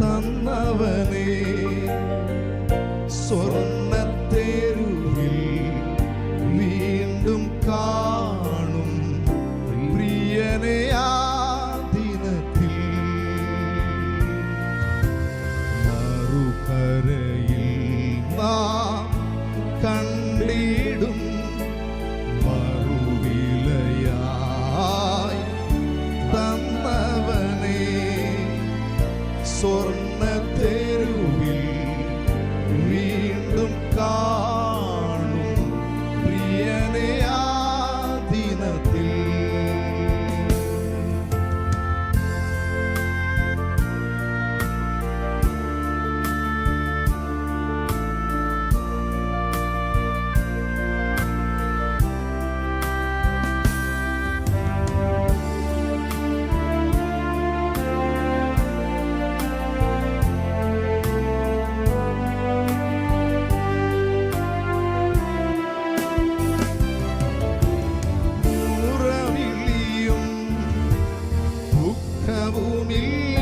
തന്നവനേ സ്വർണ്ണത്തേരുവിൽ ദുഃഖവുമില്ല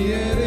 yeah.